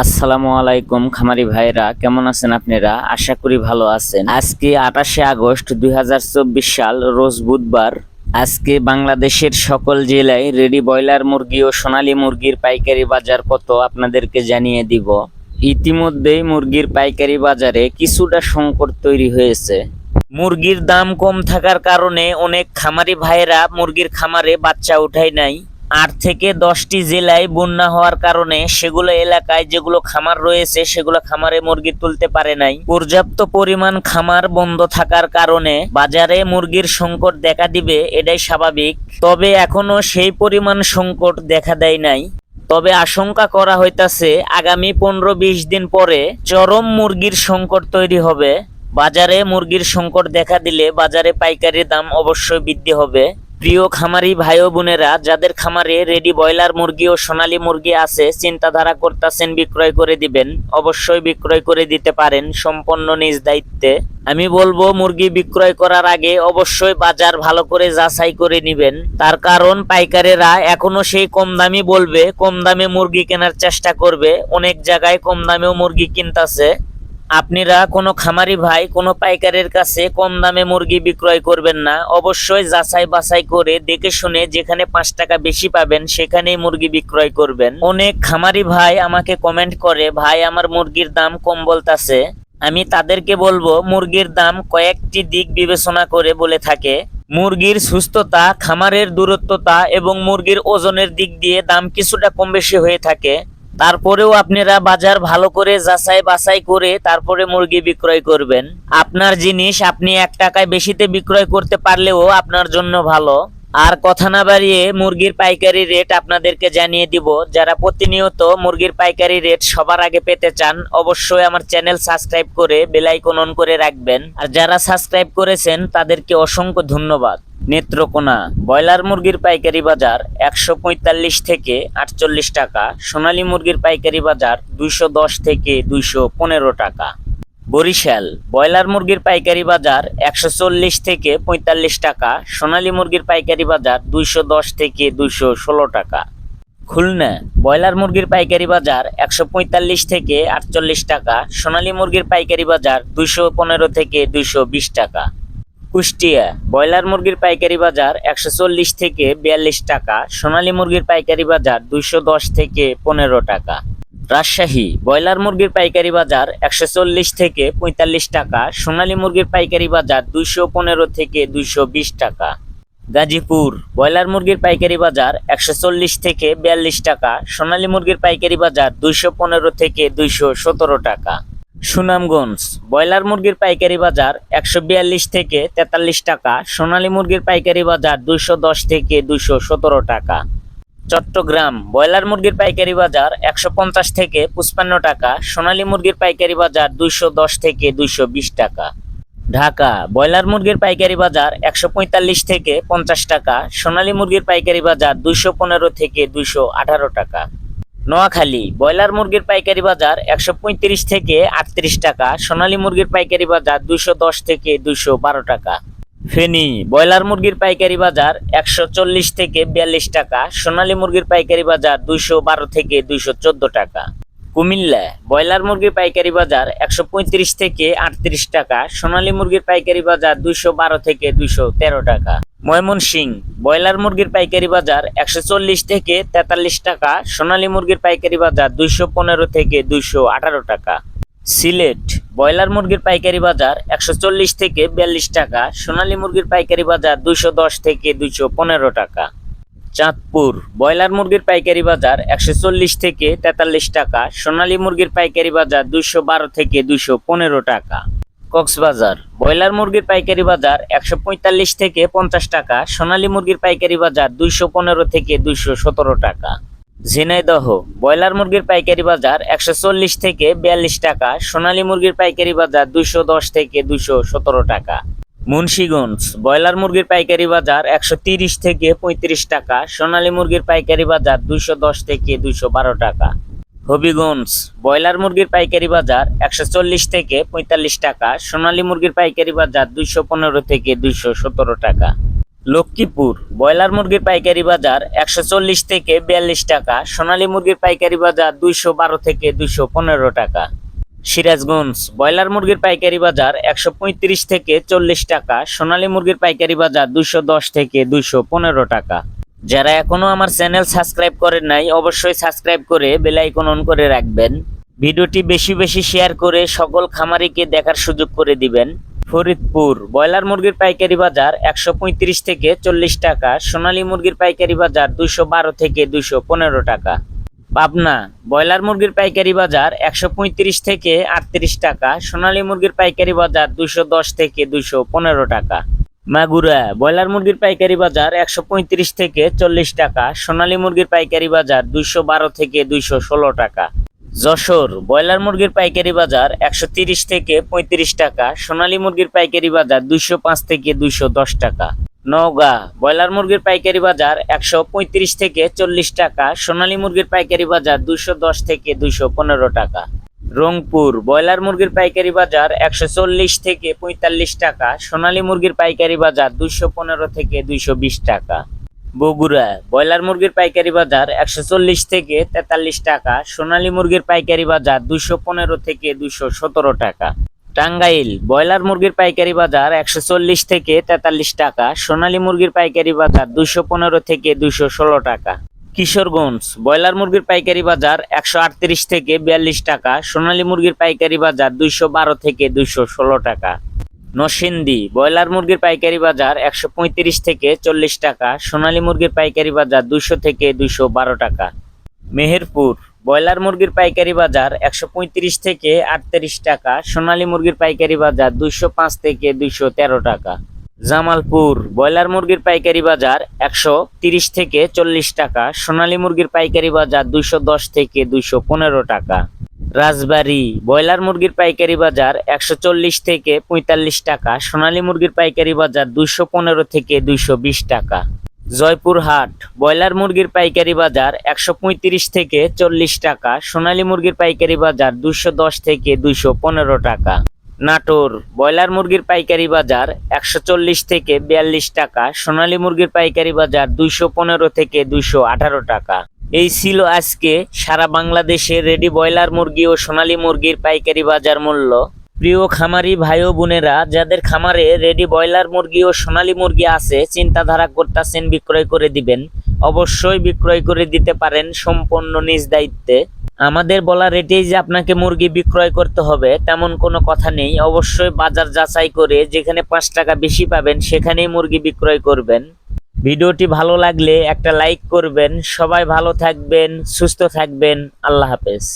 আসসালামু আলাইকুম খামারি ভাইরা কেমন আছেন আপনারা? আশা করি ভালো আছেন। আজকে আঠাশে আগস্ট দুই হাজার চব্বিশ সাল, রোজ বুধবার। আজকে বাংলাদেশের সকল জেলায় রেডি ব্রয়লার মুরগি ও সোনালী মুরগির পাইকারি বাজার কত আপনাদেরকে জানিয়ে দিব। ইতিমধ্যেই মুরগির পাইকারি বাজারে কিছুটা সংকট তৈরি হয়েছে। মুরগির দাম কম থাকার কারণে অনেক খামারি ভাইরা মুরগির খামারে বাচ্চা উঠায় নাই। আট থেকে দশটি জেলায় বন্যা হওয়ার কারণে সেগুলো এলাকায় যেগুলো খামার রয়েছে, সেগুলো খামারে মুরগি তুলতে পারে নাই। পর্যাপ্ত পরিমাণ খামার বন্ধ থাকার কারণে বাজারে মুরগির সংকট দেখা দিবে, এটাই স্বাভাবিক। তবে এখনও সেই পরিমাণ সংকট দেখা দেয় নাই। তবে আশঙ্কা করা হইতাছে, আগামী পনেরো বিশ দিন পরে চরম মুরগির সংকট তৈরি হবে। বাজারে মুরগির সংকট দেখা দিলে বাজারে পাইকারি দাম অবশ্যই বৃদ্ধি হবে। প্রিয় খামারি ভাই বোনেরা, যাদের খামারে রেডি ব্রয়লার মুরগি ও সোনালী মুরগি আছে, চিন্তাধারা করতেছেন বিক্রয় করে দিবেন। অবশ্যই বিক্রয় করে দিতে পারেন সম্পন্ন নিজ দায়িত্বে। আমি বলব, মুরগি বিক্রয় করার আগে অবশ্যই বাজার ভালো করে যাচাই করে নিবেন। তার কারণ, পাইকারেরা এখনও সেই কম দামি বলবে, কম দামে মুরগি কেনার চেষ্টা করবে। অনেক জায়গায় কম দামেও মুরগি কিনতাছে। আপনারা কোনো খামারি ভাই, কোনো পাইকারের কাছে কম দামে মুরগি বিক্রয় করবেন না। অবশ্যই যাচাই বাছাই করে দেখে শুনে যেখানে পাঁচ টাকা বেশি পাবেন, সেখানেই মুরগি বিক্রয় করবেন। অনেক খামারি ভাই আমাকে কমেন্ট করে, ভাই, আমার মুরগির দাম কম বলতাছে। আমি তাদেরকে বলব, মুরগির দাম কয়েকটি দিক বিবেচনা করে বলে থাকে। মুরগির সুস্থতা, খামারের দূরত্বতা এবং মুরগির ওজনের দিক দিয়ে দাম কিছুটা কম বেশি হয়ে থাকে। তারপরেও আপনারা বাজার ভালো করে যাচাই বাছাই করে তারপরে মুরগি বিক্রয় করবেন। আপনার জিনিস আপনি এক টাকায় বেশিতে বিক্রয় করতে পারলেও আপনার জন্য ভালো। আর কথা না বাড়িয়ে মুরগির পাইকারি রেট আপনাদেরকে জানিয়ে দিব। যারা প্রতিনিয়ত মুরগির পাইকারি রেট সবার আগে পেতে চান, অবশ্যই আমার চ্যানেল সাবস্ক্রাইব করে বেল আইকন অন করে রাখবেন। আর যারা সাবস্ক্রাইব করেছেন, তাদেরকে অসংখ্য ধন্যবাদ। নেত্রকোনা ব্রয়লার মুরগির পাইকারি বাজার একশো পঁয়তাল্লিশ থেকে আটচল্লিশ টাকা, সোনালী মুরগির পাইকারি বাজার দুইশো দশ থেকে দুইশো পনেরো টাকা। বরিশাল ব্রয়লার মুরগির পাইকারি বাজার একশো চল্লিশ থেকে পঁয়তাল্লিশ টাকা, সোনালী মুরগির পাইকারি বাজার দুইশো দশ থেকে দুইশো ষোলো টাকা। খুলনা ব্রয়লার মুরগির পাইকারি বাজার একশো পঁয়তাল্লিশ থেকে আটচল্লিশ টাকা, সোনালী মুরগির পাইকারি বাজার দুইশো পনেরো থেকে দুইশো বিশ টাকা। কুষ্টিয়া, ব্রয়লার মুরগির পাইকারি বাজার একশো চল্লিশ থেকে বিয়াল্লিশ টাকা, সোনালী মুরগির পাইকারি বাজার দুইশো দশ থেকে পনেরো টাকা। রাজশাহী, ব্রয়লার মুরগির পাইকারি বাজার একশো চল্লিশ থেকে পঁয়তাল্লিশ টাকা, সোনালী মুরগির পাইকারি বাজার দুইশো পনেরো থেকে দুইশো বিশ টাকা। গাজীপুর, ব্রয়লার মুরগির পাইকারি বাজার একশো চল্লিশ থেকে বিয়াল্লিশ টাকা, সোনালী মুরগির পাইকারি বাজার দুইশো পনেরো থেকে দুইশো সতেরো টাকা। সুনামগঞ্জ, ব্রয়লার মুরগির পাইকারি বাজার একশো বিয়াল্লিশ থেকে তেতাল্লিশ টাকা, সোনালী মুরগির পাইকারি বাজার দুইশো দশ থেকে দুইশো সতেরো টাকা। চট্টগ্রাম, ব্রয়লার মুরগির পাইকারি বাজার একশো পঞ্চাশ থেকে পঁচপান্ন টাকা, সোনালী মুরগির পাইকারি বাজার দুইশো দশ থেকে দুইশো বিশ টাকা। ঢাকা, ব্রয়লার মুরগির পাইকারি বাজার একশো পঁয়তাল্লিশ থেকে পঞ্চাশ টাকা, সোনালী মুরগির পাইকারি বাজার দুইশো পনেরো থেকে দুইশো আঠারো টাকা। নোয়াখালী, ব্রয়লার মুরগির পাইকারি বাজার একশো পঁয়ত্রিশ থেকে আটত্রিশ টাকা, সোনালী মুরগির পাইকারি বাজার দুইশো দশ থেকে দুইশো বারো টাকা। ফেনী, ব্রয়লার মুরগির পাইকারি বাজার একশো চল্লিশ থেকে বিয়াল্লিশ টাকা, সোনালী মুরগির পাইকারি বাজার দুইশো বারো থেকে দুইশো চোদ্দ টাকা। কুমিল্লা, ব্রয়লার মুরগির পাইকারি বাজার একশো পঁয়ত্রিশ থেকে আটত্রিশ টাকা, সোনালী মুরগির পাইকারি বাজার দুইশো বারো থেকে দুইশো তেরো টাকা। ময়মনসিং, ব্রয়লার মুরগির পাইকারি বাজার একশো চল্লিশ থেকে তেতাল্লিশ টাকা, সোনালী মুরগির পাইকারি বাজার দুইশো পনেরো থেকে দুইশো আঠারো টাকা। সিলেট, ব্রয়লার মুরগির পাইকারি বাজার একশো চল্লিশ থেকে বিয়াল্লিশ টাকা, সোনালী মুরগির পাইকারি বাজার দুইশো দশ থেকে দুইশো পনেরো টাকা। চাঁদপুর। ব্রয়লার মুরগির পাইকারি বাজার একশো চল্লিশ থেকে তেতাল্লিশ টাকা, সোনালী মুরগির পাইকারি বাজার দুইশো বারো থেকে দুইশো পনেরো টাকা। কক্সবাজার, ব্রয়লার মুরগির পাইকারি বাজার একশো পঁয়তাল্লিশ থেকে পঞ্চাশ টাকা, সোনালী মুরগির পাইকারি বাজার দুইশো পনেরো থেকে দুইশো সতেরো টাকা। ঝিনাইদহ, ব্রয়লার মুরগির পাইকারি বাজার একশো চল্লিশ থেকে বিয়াল্লিশ টাকা, সোনালী মুরগির পাইকারি বাজার দুইশো দশ থেকে দুইশো সতেরো টাকা। মুন্সীগঞ্জ। ব্রয়লার মুরগির পাইকারি বাজার একশো তিরিশ থেকে পঁয়ত্রিশ টাকা, সোনালী মুরগির পাইকারি বাজার দুইশো দশ থেকে দুইশো বারো টাকা। হবিগঞ্জ। ব্রয়লার মুরগির পাইকারি বাজার একশো চল্লিশ থেকে পঁয়তাল্লিশ টাকা, সোনালী মুরগির পাইকারি বাজার দুইশো পনেরো থেকে দুইশো সতেরো টাকা। লক্ষ্মীপুর। ব্রয়লার মুরগির পাইকারি বাজার একশো চল্লিশ থেকে বিয়াল্লিশ টাকা, সোনালী মুরগির পাইকারি বাজার দুইশো বারো থেকে দুইশো পনেরো টাকা। সিরাজগঞ্জ ব্রয়লার মুরগির পাইকারি বাজার একশো পঁয়ত্রিশ থেকে চল্লিশ টাকা, সোনালী মুরগির পাইকারি বাজার দুশো থেকে দুশো টাকা। যারা এখনও আমার চ্যানেল সাবস্ক্রাইব করেন নাই, অবশ্যই সাবস্ক্রাইব করে বেল আইকন অন করে রাখবেন। ভিডিওটি বেশি বেশি শেয়ার করে সকল খামারিকে দেখার সুযোগ করে দিবেন। ফরিদপুর ব্রয়লার মুরগির পাইকারি বাজার একশো পঁয়ত্রিশ থেকে চল্লিশ টাকা, সোনালী মুরগির পাইকারি বাজার দুশো থেকে দুশো টাকা। পাবনা, ব্রয়লার মুরগির পাইকারি বাজার একশো পঁয়ত্রিশ থেকে আটত্রিশ টাকা, সোনালী মুরগির পাইকারি বাজার দুইশো দশ থেকে দুইশো পনেরো টাকা। মাগুরা, ব্রয়লার মুরগির পাইকারি বাজার একশো পঁয়ত্রিশ থেকে চল্লিশ টাকা, সোনালী মুরগির পাইকারি বাজার দুইশো বারো থেকে দুইশো ষোলো টাকা। যশোর, ব্রয়লার মুরগির পাইকারি বাজার একশো তিরিশ থেকে পঁয়ত্রিশ টাকা, সোনালী মুরগির পাইকারি বাজার দুইশো পাঁচ থেকে দুইশো দশ টাকা। নওগাঁ। ব্রয়লার মুরগির পাইকারি বাজার একশো পঁয়ত্রিশ থেকে চল্লিশ টাকা, সোনালী মুরগির পাইকারি বাজার দুইশো দশ থেকে দুইশো পনেরো টাকা। রংপুর, ব্রয়লার মুরগির পাইকারি বাজার একশো চল্লিশ থেকে পঁয়তাল্লিশ টাকা, সোনালী মুরগির পাইকারি বাজার দুইশো পনেরো থেকে দুইশো বিশ টাকা। বগুড়া, ব্রয়লার মুরগির পাইকারি বাজার একশো চল্লিশ থেকে তেতাল্লিশ টাকা, সোনালী মুরগির পাইকারি বাজার দুইশো পনেরো থেকে দুইশো সতেরো টাকা। টাঙ্গাইল, ব্রয়লার মুরগির পাইকারি বাজার একশো চল্লিশ থেকে তেতাল্লিশ টাকা, সোনালী মুরগির পাইকারি বাজার দুইশো পনেরো থেকে দুইশো ষোলো টাকা। কিশোরগঞ্জ, ব্রয়লার মুরগির পাইকারি বাজার একশো আটত্রিশ থেকে বিয়াল্লিশ টাকা, সোনালী মুরগির পাইকারি বাজার দুইশো বারো থেকে দুইশো ষোলো টাকা। নরসিংদী, ব্রয়লার মুরগির পাইকারি বাজার একশো পঁয়ত্রিশ থেকে চল্লিশ টাকা, সোনালী মুরগির পাইকারি বাজার দুইশো থেকে দুইশো বারো টাকা। মেহেরপুর ব্রয়লার মুরগির পাইকারি বাজার একশো পঁয়ত্রিশ থেকে আটত্রিশ টাকা, সোনালী মুরগির পাইকারি বাজার দুইশো পাঁচ থেকে দুইশো তেরো টাকা। জামালপুর, ব্রয়লার মুরগির পাইকারি বাজার একশো তিরিশ থেকে চল্লিশ টাকা, সোনালী মুরগির পাইকারি বাজার দুইশো দশ থেকে দুইশো পনেরো টাকা। রাজবাড়ী, ব্রয়লার মুরগির পাইকারি বাজার একশো চল্লিশ থেকে পঁয়তাল্লিশ টাকা, সোনালী মুরগির পাইকারি বাজার দুইশো পনেরো থেকে দুইশো বিশ টাকা। জয়পুরহাট, ব্রয়লার মুরগির পাইকারি বাজার একশো পঁয়ত্রিশ থেকে চল্লিশ টাকা, সোনালী মুরগির পাইকারি বাজার দুইশো দশ থেকে দুইশো পনেরো টাকা। নাটোর, ব্রয়লার মুরগির পাইকারি বাজার একশো চল্লিশ থেকে বিয়াল্লিশ টাকা, সোনালী মুরগির পাইকারি বাজার দুইশো পনেরো থেকে দুইশো আঠারো টাকা। এই ছিল আজকে সারা বাংলাদেশে রেডি ব্রয়লার মুরগি ও সোনালী মুরগির পাইকারি বাজার মূল্য। প্রিয় খামারি ভাই ও বোনেরা, যাদের খামারে রেডি ব্রয়লার মুরগি ও সোনালী মুরগি আছে, চিন্তাধারা করতেছেন বিক্রয় করে দিবেন। অবশ্যই বিক্রয় করে দিতে পারেন সম্পূর্ণ নিজ দায়িত্বে। আমাদের বলা রেটেই যে আপনাকে মুরগি বিক্রয় করতে হবে, তেমন কোনো কথা নেই। অবশ্যই বাজার যাচাই করে যেখানে পাঁচ টাকা বেশি পাবেন, সেখানেই মুরগি বিক্রয় করবেন। ভিডিওটি ভালো লাগলে একটা লাইক করবেন। সবাই ভালো থাকবেন, সুস্থ থাকবেন। আল্লাহ হাফেজ।